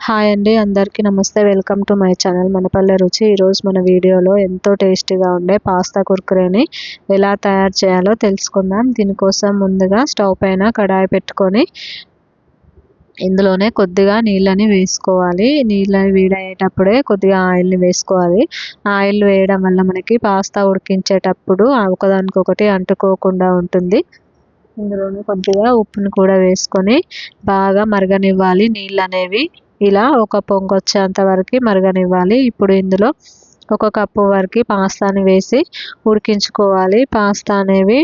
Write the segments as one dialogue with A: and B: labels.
A: Hi అండి అందరికీ నమస్తే. వెల్కమ్ టు మై ఛానల్ మనపల్లె రుచి ఈరోజు మన వీడియోలో ఎంతో టేస్టీగా ఉండే పాస్తా కుర్కురేని ఎలా తయారు చేయాలో తెలుసుకుందాం. దీనికోసం ముందుగా స్టవ్ పైన కడాయి పెట్టుకొని ఇందులోనే కొద్దిగా నీళ్ళని వేసుకోవాలి. నీళ్ళని వేడయ్యేటప్పుడే కొద్దిగా ఆయిల్ని వేసుకోవాలి. ఆయిల్ వేయడం వల్ల మనకి పాస్తా ఉడికించేటప్పుడు ఒకదానికొకటి అంటుకోకుండా ఉంటుంది. ఇందులోనే కొద్దిగా ఉప్పును కూడా వేసుకొని బాగా మరగనివ్వాలి నీళ్ళు అనేవి ఇలా ఒక పొంగు వచ్చేంత వరకు మరగనివ్వాలి. ఇప్పుడు ఇందులో ఒక కప్పు వరకు పాస్తాని వేసి ఉడికించుకోవాలి. పాస్తా అనేవి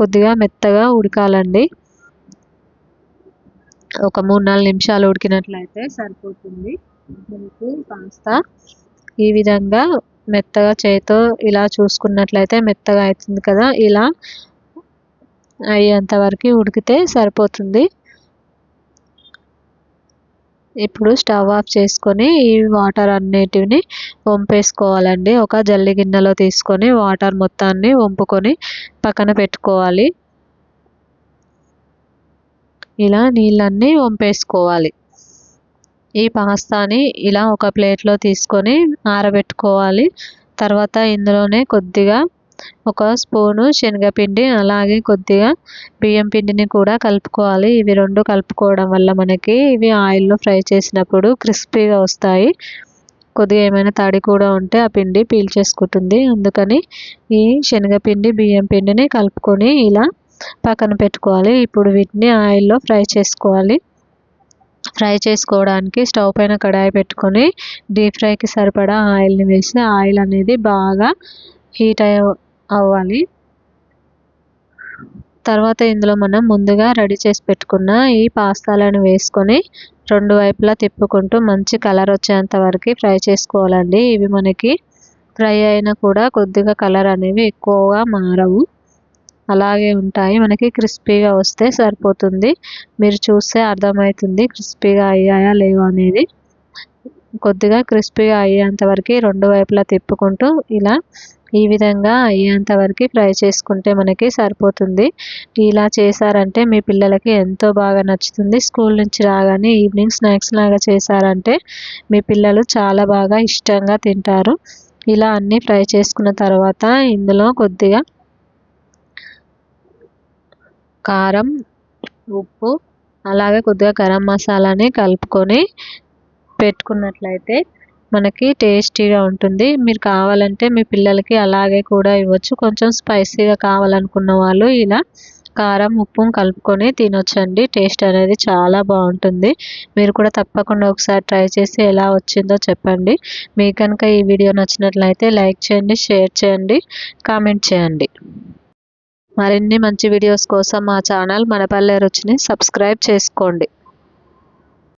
A: కొద్దిగా మెత్తగా ఉడకాలండి. ఒక మూడు నాలుగు నిమిషాలు ఉడికినట్లయితే సరిపోతుంది. మనకు పాస్తా ఈ విధంగా మెత్తగా చేతితో ఇలా చూసుకున్నట్లయితే మెత్తగా అవుతుంది కదా. ఇలా అయ్యేంత వరకు ఉడికితే సరిపోతుంది. ఇప్పుడు స్టవ్ ఆఫ్ చేసుకొని ఈ వాటర్ అన్నిటిని వంపేసుకోవాలండి. ఒక జల్లి గిన్నెలో తీసుకొని వాటర్ మొత్తాన్ని వంపుకొని పక్కన పెట్టుకోవాలి. ఇలా నీళ్ళన్నీ వంపేసుకోవాలి. ఈ పాస్తాని ఇలా ఒక ప్లేట్లో తీసుకొని ఆరబెట్టుకోవాలి. తర్వాత ఇందులోనే కొద్దిగా ఒక స్పూను శనగపిండి అలాగే కొద్దిగా బియ్యం పిండిని కూడా కలుపుకోవాలి. ఇవి రెండు కలుపుకోవడం వల్ల మనకి ఇవి ఆయిల్లో ఫ్రై చేసినప్పుడు క్రిస్పీగా వస్తాయి. కొద్దిగా ఏమైనా తడి కూడా ఉంటే ఆ పిండి పీల్చేసుకుంటుంది. అందుకని ఈ శనగపిండి బియ్యం పిండిని కలుపుకొని ఇలా పక్కన పెట్టుకోవాలి. ఇప్పుడు వీటిని ఆయిల్లో ఫ్రై చేసుకోవాలి. ఫ్రై చేసుకోవడానికి స్టవ్ పైన కడాయి పెట్టుకొని డీప్ ఫ్రైకి సరిపడా ఆయిల్ని వేసి ఆయిల్ అనేది బాగా హీట్ అవ్వాలి. తర్వాత ఇందులో మనం ముందుగా రెడీ చేసి పెట్టుకున్న ఈ పాస్తాలను వేసుకొని రెండు వైపులా తిప్పుకుంటూ మంచి కలర్ వచ్చేంత వరకు ఫ్రై చేసుకోవాలండి. ఇవి మనకి ఫ్రై అయినా కూడా కొద్దిగా కలర్ అనేవి ఎక్కువగా మారవు. అలాగే ఉంటాయి. మనకి క్రిస్పీగా వస్తే సరిపోతుంది. మీరు చూస్తే అర్థమవుతుంది క్రిస్పీగా అయ్యాయా లేవా అనేది. కొద్దిగా క్రిస్పీగా అయ్యేంత వరకు రెండు వైపులా తిప్పుకుంటూ ఇలా ఈ విధంగా అయ్యేంత వరకు ఫ్రై చేసుకుంటే మనకి సరిపోతుంది. ఇలా చేశారంటే మీ పిల్లలకి ఎంతో బాగా నచ్చుతుంది. స్కూల్ నుంచి రాగానే ఈవినింగ్ స్నాక్స్ లాగా చేశారంటే మీ పిల్లలు చాలా బాగా ఇష్టంగా తింటారు. ఇలా అన్నీ ఫ్రై చేసుకున్న తర్వాత ఇందులో కొద్దిగా కారం ఉప్పు అలాగే కొద్దిగా గరం మసాలాని కలుపుకొని పెట్టుకున్నట్లయితే మనకి టేస్టీగా ఉంటుంది. మీరు కావాలంటే మీ పిల్లలకి అలాగే కూడా ఇవ్వచ్చు. కొంచెం స్పైసీగా కావాలనుకున్న వాళ్ళు ఇలా కారం ఉప్పు కలుపుకొని తినొచ్చండి. టేస్ట్ అనేది చాలా బాగుంటుంది. మీరు కూడా తప్పకుండా ఒకసారి ట్రై చేసి ఎలా వచ్చిందో చెప్పండి. మీకు కనుక ఈ వీడియో నచ్చినట్లయితే లైక్ చేయండి షేర్ చేయండి కామెంట్ చేయండి. మరిన్ని మంచి వీడియోస్ కోసం మా ఛానల్ మనపల్లె రుచిని సబ్స్క్రైబ్ చేసుకోండి.